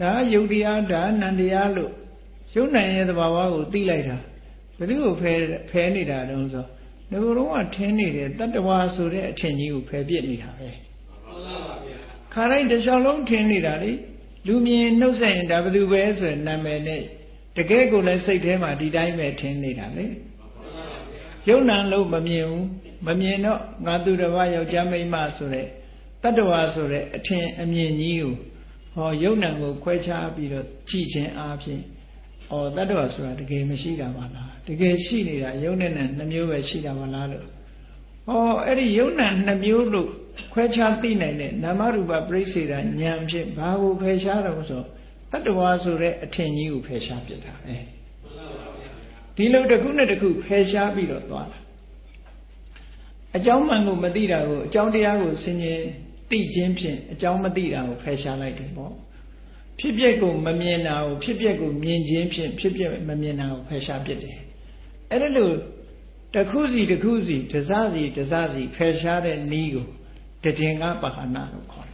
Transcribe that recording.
ဒါယုတ်တရားဒါနန္တရားလို့ယုတ်နိုင်ရဲ့သဘာဝကိုသိလိုက်တာဘယ်သူကိုဖယ်ဖယ်နေတာတုံးဆိုငကိုယ်တော့ကထင်းနေတဲ့တတ္တဝါဆိုတဲ့အထင်ကြီးကိုဖယ်ပြစ်နေတာပဲမှန်ပါဗျာခါတိုင်းတစ်လျှောက်လုံးထင်းနေတာလေလူမြင်နှုတ်ဆက်ရင်ဒါဘယ်သူပဲဆိုရင်နာမည်နဲ့တကယ်ကိုလည်းစိတ်ထဲမှာဒီတိုင်းပဲထင်းနေတာလေယုံနံလို့မမြင်ဘူးမမြင်တော့ငါသူတစ်ပါးယောက်ျားမိန်းမဆိုတဲ့တတ္တဝါဆိုတဲ့အထင်အမြင်ကြီးကို ဟောယုံနံကိုခွဲခြားပြီးတော့ကြည့်ခြင်းအားဖြင့်ဩတတ္တဝါဆိုတာတကယ်မရှိတာပါလားတကယ်ရှိနေတာယုံနဲ့နဲ့နှမျိုးပဲရှိတာပါလားလို့ဟောအဲ့ဒီယုံနဲ့နှမျိုးလို့ခွဲခြားသိနိုင်တဲ့နာမရူပပြိစေတာဉာဏ်ဖြင့်ဘာကိုဖယ်ရှားတော့ဆိုတတ္တဝါဆိုတဲ့အထင်ကြီးကိုဖယ်ရှားပြတာပဲဒီလိုတစ်ခုနဲ့တစ်ခုဖယ်ရှားပြီးတော့သွားတာအကြောင်းမှန်ကိုမသိတာကိုအကြောင်းတရားကိုဆင်ခြင် သိခြင်းဖြင့်အကြောင်းမသိတာကိုဖယ်ရှားလိုက်တယ်ပေါ့ဖြစ်ပျက်ကိုမမြင်တာကိုဖြစ်ပျက်ကိုမြင်ခြင်းဖြင့်ဖြစ်ပျက်မမြင်တာကိုဖယ်ရှားပြစ်တယ်အဲ့ဒါလို့တစ်ခုစီတစ်ခုစီတစစီတစစီဖယ်ရှားတဲ့နည်းကိုတည်င်္ဂပါဟနာလို့ခေါ်တယ်